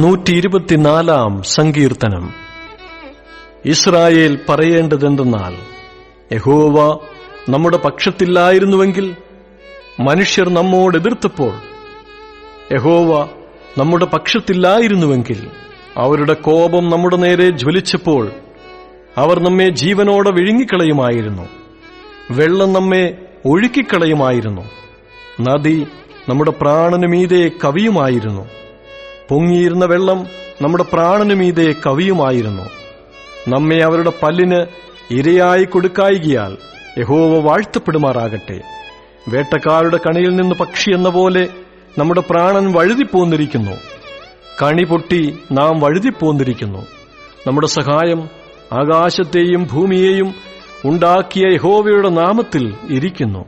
നൂറ്റി ഇരുപത്തിനാലാം സങ്കീർത്തനം. ഇസ്രായേൽ പറയേണ്ടതെന്തെന്നാൽ യഹോവ നമ്മുടെ പക്ഷത്തില്ലായിരുന്നുവെങ്കിൽ മനുഷ്യർ നമ്മോട് എതിർത്തപ്പോൾ യഹോവ നമ്മുടെ പക്ഷത്തില്ലായിരുന്നുവെങ്കിൽ അവരുടെ കോപം നമ്മുടെ നേരെ ജ്വലിച്ചപ്പോൾ അവർ നമ്മെ ജീവനോടെ വിഴുങ്ങിക്കളയുമായിരുന്നു. വെള്ളം നമ്മെ ഒഴുക്കിക്കളയുമായിരുന്നു. നദി നമ്മുടെ പ്രാണനുമീതെ കവിയുമായിരുന്നു. പൊങ്ങിയിരുന്ന വെള്ളം നമ്മുടെ പ്രാണനു മീതെ കവിയുമായിരുന്നു. നമ്മെ അവരുടെ പല്ലിന് ഇരയായി കൊടുക്കായികയാൽ യഹോവ വാഴ്ത്തപ്പെടുമാറാകട്ടെ. വേട്ടക്കാരുടെ കണിയിൽ നിന്ന് പക്ഷി എന്ന പോലെ നമ്മുടെ പ്രാണൻ വഴുതിപ്പോന്നിരിക്കുന്നു. കണി പൊട്ടി നാം വഴുതിപ്പോന്നിരിക്കുന്നു. നമ്മുടെ സഹായം ആകാശത്തെയും ഭൂമിയെയും ഉണ്ടാക്കിയ യഹോവയുടെ നാമത്തിൽ ഇരിക്കുന്നു.